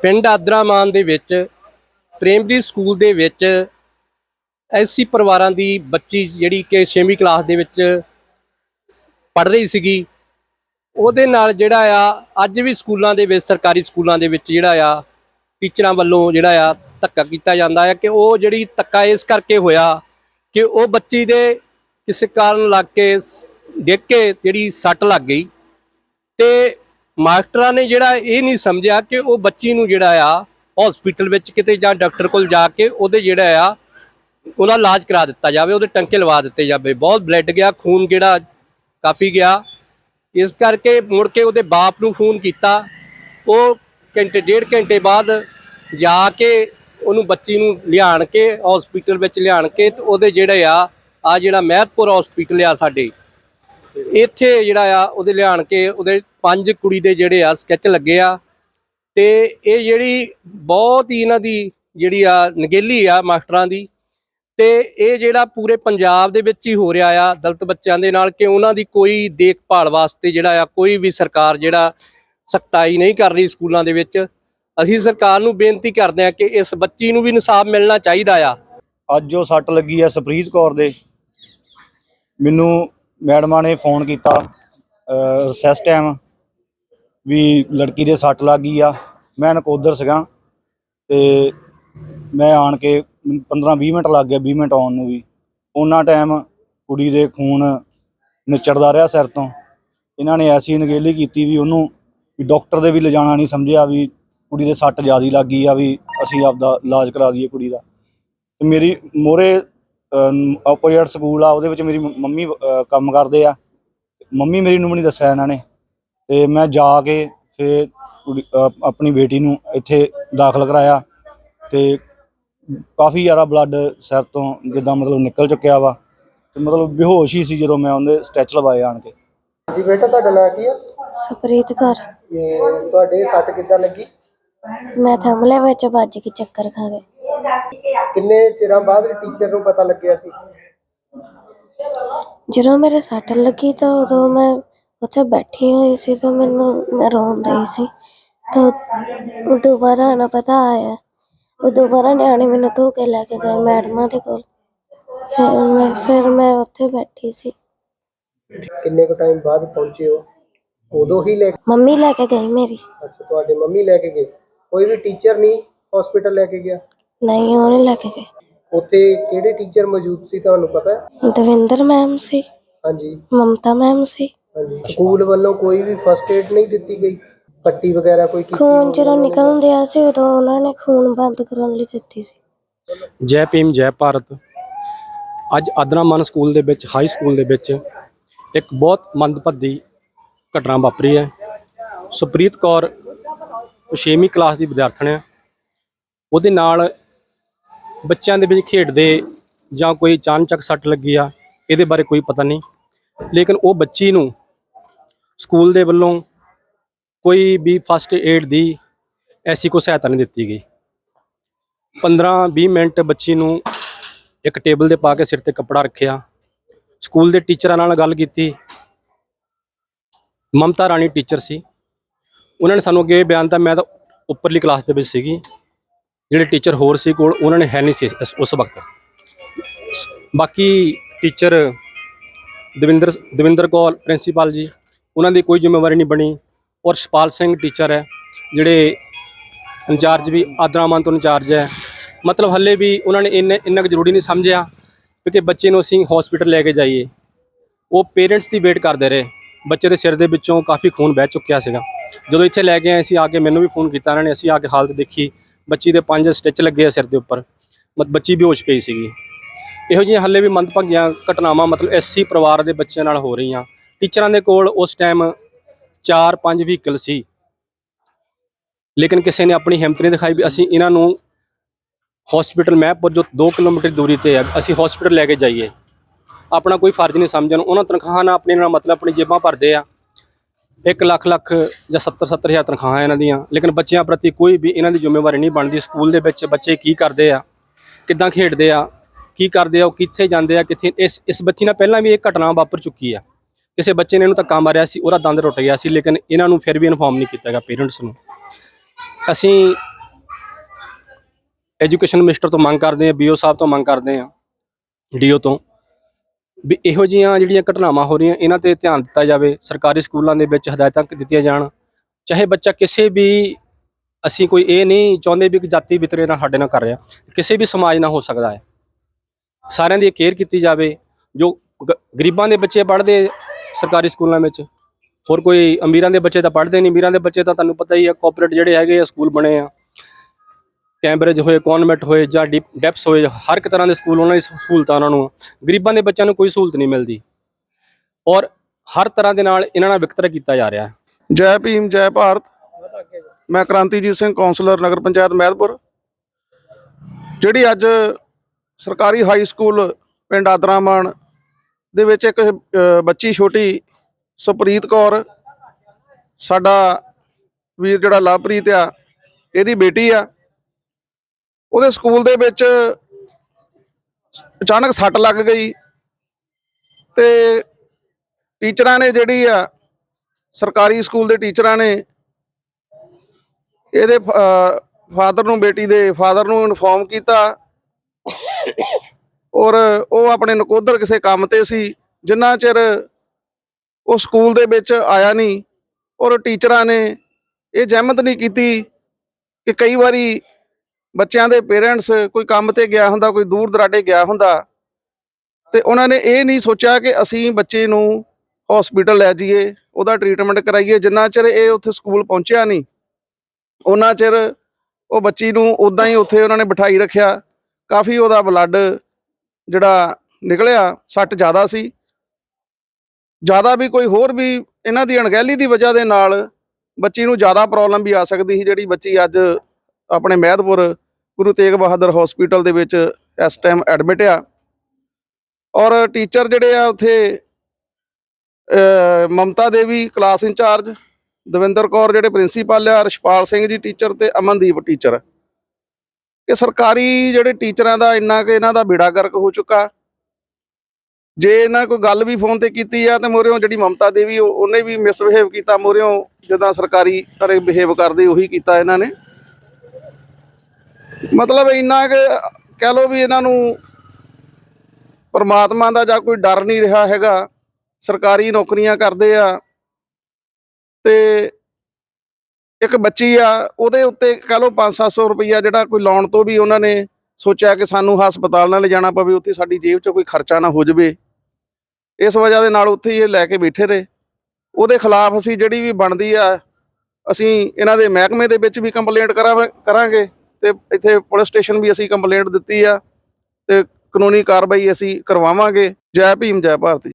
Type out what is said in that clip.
ਪਿੰਡ ਆਦਰਾਮਾਨ ਦੇ ਵਿੱਚ, ਪ੍ਰਾਇਮਰੀ ਸਕੂਲ ਦੇ ਵਿੱਚ ਐਸੀ ਪਰਿਵਾਰਾਂ ਦੀ ਬੱਚੀ ਜਿਹੜੀ ਕਿ 6ਵੀਂ ਕਲਾਸ ਦੇ ਵਿੱਚ ਪੜ ਰਹੀ ਸੀਗੀ। ਉਹਦੇ ਨਾਲ ਜਿਹੜਾ ਆ, ਅੱਜ ਵੀ ਸਕੂਲਾਂ ਦੇ ਵਿੱਚ, ਸਰਕਾਰੀ ਸਕੂਲਾਂ ਦੇ ਵਿੱਚ ਜਿਹੜਾ ਆ, ਟੀਚਰਾਂ ਵੱਲੋਂ ਜਿਹੜਾ ਆ ਧੱਕਾ ਕੀਤਾ ਜਾਂਦਾ ਹੈ ਕਿ ਉਹ ਜਿਹੜੀ ਧੱਕਾ ਇਸ ਕਰਕੇ ਹੋਇਆ ਕਿ ਉਹ ਬੱਚੀ ਦੇ ਕਿਸੇ ਕਾਰਨ ਲੱਗ ਕੇ ਡਿੱਗ ਕੇ ਜਿਹੜੀ ਸੱਟ ਲੱਗ ਗਈ ਤੇ ਮਾਸਟਰਾਂ ਨੇ ਜਿਹੜਾ ਇਹ ਨਹੀਂ ਸਮਝਿਆ ਕਿ ਉਹ ਬੱਚੀ ਨੂੰ ਜਿਹੜਾ ਆ ਹਸਪੀਟਲ ਵਿੱਚ ਕਿਤੇ ਜਾਂ ਡਾਕਟਰ ਕੋਲ ਜਾ ਕੇ ਉਹਦੇ ਜਿਹੜਾ ਆ, ਉਹਦਾ ਇਲਾਜ ਕਰਾ ਦਿੱਤਾ ਜਾਵੇ, ਉਹਦੇ ਟੰਕੇ ਲਵਾ ਦਿੱਤੇ ਜਾਵੇ। ਬਹੁਤ ਬਲੱਡ ਗਿਆ, ਖੂਨ ਜਿਹੜਾ ਕਾਫੀ ਗਿਆ। ਇਸ ਕਰਕੇ ਮੁੜ ਕੇ ਉਹਦੇ ਬਾਪ ਨੂੰ ਫੋਨ ਕੀਤਾ। ਉਹ ਘੰਟੇ, ਡੇਢ ਘੰਟੇ ਬਾਅਦ ਜਾ ਕੇ ਉਹਨੂੰ ਬੱਚੀ ਨੂੰ ਲਿਆਣ ਕੇ ਹਸਪੀਟਲ ਵਿੱਚ ਲਿਆਣ ਕੇ ਤੇ ਉਹਦੇ ਜਿਹੜੇ ਆ ਆ ਜਿਹੜਾ ਮਹਿਤਪੁਰ ਹਸਪੀਟਲ ਆ ਸਾਡੇ ਇੱਥੇ ਜਿਹੜਾ ਆ, ਉਹਦੇ ਲਿਆਣ ਕੇ ਉਹਦੇ ਪੰਜ ਕੁੜੀ ਦੇ ਜਿਹੜੇ ਆ ਸਕੈਚ ਲੱਗੇ ਆ। ਤੇ ਇਹ ਜਿਹੜੀ ਬਹੁਤ ਹੀ ਇਹਨਾਂ ਦੀ ਜਿਹੜੀ ਆ, ਨਗੇਲੀ ਆ ਮਾਸਟਰਾਂ ਦੀ। ਤੇ ਇਹ ਜਿਹੜਾ ਪੂਰੇ ਪੰਜਾਬ ਦੇ ਵਿੱਚ ਹੀ ਹੋ ਰਿਹਾ ਆ, ਦਲਤ ਬੱਚਿਆਂ ਦੇ ਨਾਲ ਕਿ ਉਹਨਾਂ ਦੀ ਕੋਈ ਦੇਖਭਾਲ ਵਾਸਤੇ ਜਿਹੜਾ ਆ, ਕੋਈ ਵੀ ਸਰਕਾਰ ਜਿਹੜਾ ਸਖਤਾਈ ਨਹੀਂ ਕਰ ਰਹੀ ਸਕੂਲਾਂ ਦੇ ਵਿੱਚ। ਅਸੀਂ ਸਰਕਾਰ ਨੂੰ ਬੇਨਤੀ ਕਰਦੇ ਆ ਕਿ ਇਸ ਬੱਚੀ ਨੂੰ ਵੀ ਇਨਸਾਫ ਮਿਲਣਾ ਚਾਹੀਦਾ ਆ। ਅੱਜ ਜੋ ਸੱਟ ਲੱਗੀ ਆ ਸਪ੍ਰੀਤ ਕੌਰ ਦੇ। ਮੈਨੂੰ ਮੈਡਮਾਂ ਨੇ ਫੋਨ ਕੀਤਾ ਰਿਸੈਸ ਟਾਈਮ ਵੀ ਲੜਕੀ ਦੇ ਸੱਟ ਲੱਗ ਗਈ ਆ। ਮੈਂ ਨਕੋਦਰ ਸੀਗਾ ਤੇ ਮੈਂ ਆਣ ਕੇ 15-20 ਮਿੰਟ ਲੱਗ ਗਏ 20 ਮਿੰਟ ਆਉਣ ਨੂੰ ਵੀ। ਉਹਨਾਂ ਟਾਈਮ ਕੁੜੀ ਦੇ ਖੂਨ ਨਿਚੜਦਾ ਰਿਹਾ ਸਿਰ ਤੋਂ। ਇਹਨਾਂ ਨੇ ਐਸੀ ਨਗੇਲੀ ਕੀਤੀ ਵੀ ਉਹਨੂੰ ਵੀ ਡਾਕਟਰ ਦੇ ਵੀ ਲਿਜਾਣਾ ਨਹੀਂ ਸਮਝਿਆ ਵੀ ਕੁੜੀ ਦੇ ਸੱਟ ਜ਼ਿਆਦੀ ਲੱਗ ਗਈ ਆ ਵੀ ਅਸੀਂ ਆਪਦਾ ਇਲਾਜ ਕਰਾ ਦਈਏ ਕੁੜੀ ਦਾ। ਤੇ ਮੇਰੀ ਮੋਰੇ ਆਪੋਜ਼ਿਟ ਸਕੂਲ ਆ ਉਹਦੇ ਵਿੱਚ ਮੇਰੀ ਮੰਮੀ ਕੰਮ ਕਰਦੇ ਆ। ਮੰਮੀ ਮੇਰੀ ਨੂੰ ਵੀ ਨਹੀਂ ਦੱਸਿਆ ਇਹਨਾਂ ਨੇ। ਤੇ ਮੈਂ ਜਾ ਕੇ ਫੇ ਆਪਣੀ ਬੇਟੀ ਨੂੰ ਇੱਥੇ ਦਾਖਲ ਕਰਾਇਆ। ਤੇ ਕਾਫੀ ਜ਼ਿਆਦਾ ਬਲੱਡ ਸਿਰ ਤੋਂ ਜਿੱਦਾਂ ਮਤਲਬ ਨਿਕਲ ਚੁੱਕਿਆ ਵਾ। ਤੇ ਮਤਲਬ ਬੇਹੋਸ਼ ਹੀ ਸੀ ਜਦੋਂ ਮੈਂ ਉਹਦੇ ਸਟੈਚ ਲਵਾਏ ਆਣ ਕੇ। ਜੀ ਬੇਟਾ ਤੁਹਾਡਾ ਨਾਂ ਕੀ ਹੈ ਸਪ੍ਰੀਤ ਕੌਰ। ਤੁਹਾਡੇ ਸੱਟ ਕਿੱਦਾਂ ਲੱਗੀ? ਮੈਂ ਥੰਮਲੇ ਵਿੱਚ ਵੱਜ ਕੇ ਚੱਕਰ ਖਾ ਗਏ ਕਿੰਨੇ ਚਿਰਾਂ ਬਾਅਦ ਟੀਚਰ ਨੂੰ ਪਤਾ ਲੱਗਿਆ ਸੀ? ਜਦੋਂ ਮੇਰੇ ਸੱਟ ਲੱਗੀ ਤਾਂ ਉਦੋਂ ਮੈਂ ਉੱਥੇ ਬੈਠੀ ਹੋਈ ਸੀ ਤਾਂ ਮੈਨੂੰ ਮੈਂ ਰੋਣ ਰਹੀ ਸੀ। ਤਾਂ ਉਹ ਦੁਬਾਰਾ ਨਾ ਪਤਾ ਆਇਆ। ਉਹ ਦੁਬਾਰਾ ਨਿਆਣੇ ਮੈਨੂੰ ਧੋ ਕੇ ਲੈ ਕੇ ਗਏ ਮੈਡਮਾਂ ਦੇ ਕੋਲ। ਫਿਰ ਮੈਂ ਫਿਰ ਮੈਂ ਉੱਥੇ ਬੈਠੀ ਸੀ। ਕਿੰਨੇ ਕੁ ਟਾਈਮ ਬਾਅਦ ਪਹੁੰਚੇ ਹੋ ਉਦੋਂ ਹੀ ਲੈ ਮੰਮੀ ਲੈ ਕੇ ਗਈ ਮੇਰੀ। ਅੱਛਾ ਤੁਹਾਡੇ ਮੰਮੀ ਲੈ ਕੇ ਗਏ? ਕੋਈ ਵੀ ਟੀਚਰ ਨਹੀਂ ਹਸਪੀਟਲ ਲੈ ਕੇ ਗਿਆ? ਨਹੀਂ ਉਹ ਨਹੀਂ ਲੈ ਕੇ ਗਏ। ਉੱਥੇ ਕਿਹੜੇ ਟੀਚਰ ਮੌਜੂਦ ਸੀ ਤੁਹਾਨੂੰ ਪਤਾ? ਹੈ ਦਵਿੰਦਰ ਮੈਮ ਸੀ। ਹਾਂਜੀ। ਮਮਤਾ ਮੈਮ ਸੀ। ਹਾਂਜੀ। ਸਕੂਲ ਵੱਲੋਂ ਕੋਈ ਵੀ ਫਸਟ ਏਡ ਨਹੀਂ ਦਿੱਤੀ ਗਈ? ਪੱਟੀ ਵਗੈਰਾ ਕੋਈ ਕੀਤੀ ਖੂਨ ਜਦੋਂ ਨਿਕਲਣ ਦਿਆ ਸੀ ਉਦੋਂ ਉਹਨਾਂ ਨੇ ਖੂਨ ਬੰਦ ਕਰਨ ਲਈ ਦਿੱਤੀ ਸੀ। ਜੈ ਭੀਮ ਜੈ ਭਾਰਤ। ਅੱਜ ਆਦਰਾਮਾਨ ਸਕੂਲ ਦੇ ਵਿੱਚ ਹਾਈ ਸਕੂਲ ਦੇ ਵਿੱਚ ਇੱਕ ਬਹੁਤ ਮੰਦਭਾਗੀ ਘਟਨਾ ਵਾਪਰੀ ਹੈ। ਸੁਪ੍ਰੀਤ ਕੌਰ ਉਹ 6ਵੀਂ ਕਲਾਸ ਦੀ ਵਿਦਿਆਰਥਣ ਹੈ। ਉਹਦੇ ਨਾਲ ਬੱਚਿਆਂ ਦੇ ਵਿੱਚ ਖੇਡਦੇ ਜਾਂ ਕੋਈ ਚਾਨਚੱਕ ਸੱਟ ਲੱਗੀ ਆ, ਇਹਦੇ ਬਾਰੇ ਕੋਈ ਪਤਾ ਨਹੀਂ। ਲੇਕਿਨ ਉਹ ਬੱਚੀ ਨੂੰ ਸਕੂਲ ਦੇ ਵੱਲੋਂ ਕੋਈ ਵੀ ਫਸਟ ਏਡ ਦੀ ਐਸੀ ਕੋਈ ਸਹਾਇਤਾ ਨਹੀਂ ਦਿੱਤੀ ਗਈ। 15-20 ਮਿੰਟ ਬੱਚੀ ਨੂੰ ਇੱਕ ਟੇਬਲ ਤੇ ਪਾ ਕੇ ਸਿਰ ਤੇ ਕੱਪੜਾ ਰੱਖਿਆ। ਸਕੂਲ ਦੇ ਟੀਚਰਾਂ ਨਾਲ ਗੱਲ ਕੀਤੀ। ਮਮਤਾ ਰਾਣੀ ਟੀਚਰ ਸੀ। ਉਹਨਾਂ ਨੇ ਸਾਨੂੰ ਅੱਗੇ ਇਹ ਬਿਆਨ ਤਾਂ ਮੈਂ ਤਾਂ ਉੱਪਰਲੀ ਕਲਾਸ ਦੇ ਵਿੱਚ ਸੀਗੀ। ਜਿਹੜੇ ਟੀਚਰ ਹੋਰ ਸੀ ਕੋਲ, ਉਹਨਾਂ ਨੇ ਹੈ ਨਹੀਂ ਸੀ ਇਸ- ਉਸ ਵਕਤ। ਸ- ਬਾਕੀ ਟੀਚਰ ਦਵਿੰਦਰ ਦਵਿੰਦਰ ਕੌਰ ਪ੍ਰਿੰਸੀਪਲ ਜੀ, ਉਹਨਾਂ ਦੀ ਕੋਈ ਜ਼ਿੰਮੇਵਾਰੀ ਨਹੀਂ ਬਣੀ। ਔਰ ਸ਼ਪਾਲ ਸਿੰਘ ਟੀਚਰ ਹੈ, ਜਿਹੜੇ ਇੰਚਾਰਜ ਵੀ ਆਦਰਾਮਾਨ ਤੋਂ ਇੰਚਾਰਜ ਹੈ। ਮਤਲਬ ਹੱਲੇ ਵੀ ਉਹਨਾਂ ਨੇ ਇੰਨੇ ਇੰਨਾ ਕੁ ਜ਼ਰੂਰੀ ਨਹੀਂ ਸਮਝਿਆ ਕਿ ਬੱਚੇ ਨੂੰ ਅਸੀਂ ਹਸਪੀਟਲ ਲੈ ਕੇ ਜਾਈਏ। ਉਹ ਪੇਰੈਂਟਸ ਦੀ ਵੇਟ ਕਰਦੇ ਰਹੇ। ਬੱਚੇ ਦੇ ਸਿਰ ਦੇ ਵਿੱਚੋਂ ਕਾਫੀ ਖੂਨ ਵਹਿ ਚੁੱਕਿਆ ਸੀਗਾ। ਜਦੋਂ ਇੱਥੇ ਲੈ ਕੇ ਆਏ ਸੀ, ਆ ਕੇ ਮੈਨੂੰ ਵੀ ਫੋਨ ਕੀਤਾ। ਇਹਨਾਂ ਨੇ ਅਸੀਂ ਆ ਕੇ ਹਾਲਤ ਦੇਖੀ। ਬੱਚੀ ਦੇ ਪੰਜ ਸਟਿਚ ਲੱਗੇ ਆ ਸਿਰ ਦੇ ਉੱਪਰ, ਮਤ ਬੱਚੀ ਬੇਹੋਸ਼ ਪਈ ਸੀਗੀ। ਇਹੋ ਜਿਹੀਆਂ ਹੱਲੇ ਵੀ ਮੰਦਭਾਗੀਆਂ ਘਟਨਾਵਾਂ ਮਤਲਬ ਐਸੀ ਪਰਿਵਾਰ ਦੇ ਬੱਚਿਆਂ ਨਾਲ ਹੋ ਰਹੀਆਂ। ਟੀਚਰਾਂ ਦੇ ਕੋਲ ਉਸ ਟਾਈਮ 4-5 ਵਹੀਕਲ ਸੀ। ਲੇਕਿਨ ਕਿਸੇ ਨੇ ਆਪਣੀ ਹਿੰਮਤ ਨਹੀਂ ਦਿਖਾਈ ਵੀ ਅਸੀਂ ਇਹਨਾਂ ਨੂੰ ਹਸਪੀਟਲ ਮਹਿਪੁਰ ਜੋ 2 ਕਿਲੋਮੀਟਰ ਦੂਰੀ ਤੇ ਹੈ ਅਸੀਂ ਹਸਪੀਟਲ ਲੈ ਕੇ ਜਾਈਏ। ਆਪਣਾ ਕੋਈ ਫਰਜ਼ ਨਹੀਂ ਸਮਝਣ, ਉਹਨਾਂ ਤਨਖਾਹਾਂ ਨਾਲ ਆਪਣੇ ਨਾਲ ਮਤਲਬ ਆਪਣੀ ਜੇਬਾਂ ਭਰਦੇ ਆ। 1 ਲੱਖ ਲੱਖ ਜਾਂ 70 70 ਹਜ਼ਾਰ ਤਨਖਾਹਾਂ ਇਹਨਾਂ ਦੀਆਂ। ਲੇਕਿਨ ਬੱਚਿਆਂ ਪ੍ਰਤੀ ਕੋਈ ਵੀ ਇਹਨਾਂ ਦੀ ਜ਼ਿੰਮੇਵਾਰੀ ਨਹੀਂ ਬਣਦੀ। ਸਕੂਲ ਦੇ ਵਿੱਚ ਬੱਚੇ ਕੀ ਕਰਦੇ ਆ? ਕਿੱਦਾਂ ਖੇਡਦੇ ਆ? ਕੀ ਕਰਦੇ ਆ? ਉਹ ਕਿੱਥੇ ਜਾਂਦੇ ਆ? ਕਿੱਥੇ ਇਸ ਇਸ ਬੱਚੀ ਨਾਲ ਪਹਿਲਾਂ ਵੀ ਇਹ ਘਟਨਾ ਵਾਪਰ ਚੁੱਕੀ ਆ। ਕਿਸੇ ਬੱਚੇ ਨੇ ਇਹਨੂੰ ਧੱਕਾ ਮਾਰਿਆ ਸੀ, ਉਹਦਾ ਦੰਦ ਟੁੱਟ ਗਿਆ ਸੀ, ਲੇਕਿਨ ਇਹਨਾਂ ਨੂੰ ਫਿਰ ਵੀ ਇਨਫੋਰਮ ਨਹੀਂ ਕੀਤਾ ਗਿਆ ਪੇਰੈਂਟਸ ਨੂੰ। ਅਸੀਂ ਐਜੂਕੇਸ਼ਨ ਮਿਨਿਸਟਰ ਤੋਂ ਮੰਗ ਕਰਦੇ ਆ ਬੀਓ ਸਾਹਿਬ ਤੋਂ ਮੰਗ ਕਰਦੇ ਆ ਡੀਓ ਤੋਂ। ਵੀ ਇਹੋ ਜਿਹੀਆਂ ਜਿਹੜੀਆਂ ਘਟਨਾਵਾਂ ਹੋ ਰਹੀਆਂ, ਇਹਨਾਂ ਤੇ ਧਿਆਨ ਦਿੱਤਾ ਜਾਵੇ, ਸਰਕਾਰੀ ਸਕੂਲਾਂ ਦੇ ਵਿੱਚ ਹਦਾਇਤਾਂ ਦਿੱਤੀਆਂ ਜਾਣ। ਚਾਹੇ ਬੱਚਾ ਕਿਸੇ ਵੀ, ਅਸੀਂ ਕੋਈ ਇਹ ਨਹੀਂ ਚਾਹੁੰਦੇ ਵੀ ਕਿ ਜਾਤੀ ਵਿਤਰੇ ਨਾਲ ਸਾਡੇ ਨਾਲ ਕਰ ਰਿਹਾ, ਕਿਸੇ ਵੀ ਸਮਾਜ ਨਾਲ ਹੋ ਸਕਦਾ ਹੈ। ਸਾਰਿਆਂ ਦੀ ਕੇਅਰ ਕੀਤੀ ਜਾਵੇ, ਜੋ ਗ- ਗਰੀਬਾਂ ਦੇ ਬੱਚੇ ਪੜ੍ਹਦੇ ਸਰਕਾਰੀ ਸਕੂਲਾਂ ਵਿੱਚ, ਹੋਰ ਕੋਈ ਅਮੀਰਾਂ ਦੇ ਬੱਚੇ ਤਾਂ ਪੜ੍ਹਦੇ ਨਹੀਂ, ਅਮੀਰਾਂ ਦੇ ਬੱਚੇ ਤਾਂ ਤੁਹਾਨੂੰ ਪਤਾ ਹੀ ਆ ਕੋਆਪਰੇਟ ਜਿਹੜੇ ਹੈਗੇ ਆ, ਸਕੂਲ ਬਣੇ ਆ। ਕੈਂਬਰਿਜ ਹੋਏ ਕਨਵੈਂਟ ਹੋਏ ਜਾਂ ਡੀਪ- ਡੈਪਸ ਹੋਏ, ਹਰ ਇੱਕ ਤਰ੍ਹਾਂ ਦੇ ਸਕੂਲ, ਉਹਨਾਂ ਦੀ ਸਹੂਲਤਾਂ ਉਹਨਾਂ ਨੂੰ ਗਰੀਬਾਂ ਦੇ ਬੱਚਿਆਂ ਨੂੰ ਕੋਈ ਸਹੂਲਤ ਨਹੀਂ ਮਿਲਦੀ। ਔਰ ਹਰ ਤਰ੍ਹਾਂ ਦੇ ਨਾਲ ਇਹਨਾਂ ਨਾਲ ਵਿਕਤਰ ਕੀਤਾ ਜਾ ਰਿਹਾ ਹੈ। ਜੈ ਭੀਮ, ਜੈ ਭਾਰਤ। ਮੈਂ ਕ੍ਰਾਂਤੀਜੀਤ ਸਿੰਘ, ਕੌਂਸਲਰ, ਨਗਰ ਪੰਚਾਇਤ ਮਹਿਦਪੁਰ ਜਿਹੜੀ ਅੱਜ ਸਰਕਾਰੀ ਹਾਈ ਸਕੂਲ ਪਿੰਡ ਆਦਰਾਮਾਨ ਦੇ ਵਿੱਚ ਇੱਕ ਬੱਚੀ ਛੋਟੀ ਸੁਪ੍ਰੀਤ ਕੌਰ, ਸਾਡਾ ਵੀਰ ਜਿਹੜਾ ਲਵਪ੍ਰੀਤ ਆ, ਇਹਦੀ ਬੇਟੀ ਆ। ਉਹਦੇ ਸਕੂਲ ਦੇ ਵਿੱਚ ਅਚਾਨਕ ਸੱਟ ਲੱਗ ਗਈ ਤੇ ਟੀਚਰਾਂ ਨੇ ਜਿਹੜੀ ਆ, ਸਰਕਾਰੀ ਸਕੂਲ ਦੇ ਟੀਚਰਾਂ ਨੇ ਇਹਦੇ ਫਾਦਰ ਨੂੰ, ਬੇਟੀ ਦੇ ਫਾਦਰ ਨੂੰ ਇਨਫੋਰਮ ਕੀਤਾ ਔਰ ਉਹ ਆਪਣੇ ਨਕੋਦਰ ਕਿਸੇ ਕੰਮ ਤੇ ਸੀ, ਜਿੰਨਾ ਚਿਰ ਉਹ ਸਕੂਲ ਦੇ ਵਿੱਚ ਆਇਆ ਨਹੀਂ ਔਰ ਟੀਚਰਾਂ ਨੇ ਇਹ ਜ਼ਹਿਮਤ ਨਹੀਂ ਕੀਤੀ ਕਿ ਕਈ ਵਾਰੀ ਬੱਚਿਆਂ ਦੇ ਪੇਰੈਂਟਸ ਕੋਈ ਕੰਮ ਤੇ ਗਿਆ ਹੁੰਦਾ, ਕੋਈ ਦੂਰ ਦਰਾਡੇ ਗਿਆ ਹੁੰਦਾ, ਤੇ ਉਹਨਾਂ ਨੇ ਇਹ ਨਹੀਂ ਸੋਚਿਆ ਕਿ ਅਸੀਂ ਬੱਚੇ ਨੂੰ ਹਸਪੀਟਲ ਲੈ ਜਾਈਏ, ਉਹਦਾ ਟ੍ਰੀਟਮੈਂਟ ਕਰਾਈਏ, ਜਿੰਨਾ ਚਿਰ ਇਹ ਉੱਥੇ ਸਕੂਲ ਪਹੁੰਚਿਆ ਨਹੀਂ, ਉਹਨਾਂ ਚਿਰ ਉਹ ਬੱਚੀ ਨੂੰ ਉਦਾਂ ਹੀ ਉੱਥੇ ਉਹਨਾਂ ਨੇ ਬਿਠਾਈ ਰੱਖਿਆ, ਕਾਫੀ ਉਹਦਾ ਬਲੱਡ ਜਿਹੜਾ ਨਿਕਲਿਆ, ਸੱਟ ਜ਼ਿਆਦਾ ਸੀ। ਜ਼ਿਆਦਾ ਵੀ ਕੋਈ ਹੋਰ ਵੀ ਇਹਨਾਂ ਦੀ ਅਣਗਹਿਲੀ ਦੀ ਵਜ੍ਹਾ ਦੇ ਨਾਲ ਬੱਚੀ ਨੂੰ ਜ਼ਿਆਦਾ ਪ੍ਰੋਬਲਮ ਵੀ ਆ ਸਕਦੀ ਸੀ, ਜਿਹੜੀ ਬੱਚੀ ਅੱਜ ਆਪਣੇ ਮਹਿਦਪੁਰ ਗੁਰੂ ਤੇਗ ਬਹਾਦਰ ਹਸਪੀਟਲ ਦੇ ਵਿੱਚ ਇਸ ਟਾਈਮ ਐਡਮਿਟ ਆ। ਔਰ ਟੀਚਰ ਜਿਹੜੇ ਆ ਉੱਥੇ ਮਮਤਾ ਦੇਵੀ ਕਲਾਸ ਇੰਚਾਰਜ, ਦਵਿੰਦਰ ਕੌਰ ਜਿਹੜੇ ਪ੍ਰਿੰਸੀਪਲ ਆ ਰਸ਼ਪਾਲ ਸਿੰਘ ਜੀ ਟੀਚਰ ਤੇ ਅਮਨਦੀਪ ਟੀਚਰ ਕਿ ਸਰਕਾਰੀ ਜਿਹੜੇ ਟੀਚਰਾਂ ਦਾ ਇੰਨਾ ਕਿ ਇਹਨਾਂ ਦਾ ਬੇੜਾ ਗਰਕ ਹੋ ਚੁੱਕਾ। ਜੇ ਇਹਨਾਂ ਕੋਈ ਗੱਲ ਵੀ ਫੋਨ ਤੇ ਕੀਤੀ ਆ ਤੇ ਮੋਰਿਓ ਜਿਹੜੀ ਮਮਤਾ ਦੇਵੀ ਉਹਨੇ ਵੀ ਮਿਸਬਿਹੇਵ ਕੀਤਾ, ਮੋਰਿਓ ਜਿੱਦਾਂ ਸਰਕਾਰੀ ਘਰੇ ਬਿਹੇਵ ਕਰਦੇ ਉਹੀ ਕੀਤਾ ਇਹਨਾਂ ਨੇ। ਮਤਲਬ ਇੰਨਾ ਕਿ ਕਹਿ ਲਓ ਵੀ ਇਹਨਾਂ ਨੂੰ ਪਰਮਾਤਮਾ ਦਾ ਜਾਂ ਕੋਈ ਡਰ ਨਹੀਂ ਰਿਹਾ ਹੈਗਾ, ਸਰਕਾਰੀ ਨੌਕਰੀਆਂ ਕਰਦੇ ਆ ਤੇ ਇੱਕ ਬੱਚੀ ਆ, ਉਹਦੇ ਉੱਤੇ ਕਹ ਲਓ 5-700 ਰੁਪਈਆ ਜਿਹੜਾ ਕੋਈ ਲਾਉਣ ਤੋਂ ਵੀ ਉਹਨਾਂ ਨੇ ਸੋਚਿਆ ਕਿ ਸਾਨੂੰ ਹਸਪਤਾਲ ਨਾਲ ਲਿਜਾਣਾ ਪਵੇ, ਉੱਥੇ ਸਾਡੀ ਜੇਬ 'ਚ ਕੋਈ ਖਰਚਾ ਨਾ ਹੋ ਜਾਵੇ। ਇਸ ਵਜ੍ਹਾ ਦੇ ਨਾਲ ਉੱਥੇ ਇਹ ਲੈ ਕੇ ਬੈਠੇ ਰਹੇ। ਉਹਦੇ ਖਿਲਾਫ ਅਸੀਂ ਜਿਹੜੀ ਵੀ ਬਣਦੀ ਆ, ਅਸੀਂ ਇਹਨਾਂ ਦੇ ਮਹਿਕਮੇ ਦੇ ਵਿੱਚ ਵੀ ਕੰਪਲੇਂਟ ਕਰਾਂਗੇ। ਤੇ ਇੱਥੇ ਪੁਲਿਸ ਸਟੇਸ਼ਨ ਵੀ ਅਸੀਂ ਕੰਪਲੇਂਟ ਦਿੱਤੀ ਆ ਤੇ ਕਾਨੂੰਨੀ ਕਾਰਵਾਈ ਅਸੀਂ ਕਰਵਾਵਾਂਗੇ। ਜੈ ਭੀਮ, ਜੈ ਭਾਰਤੀ।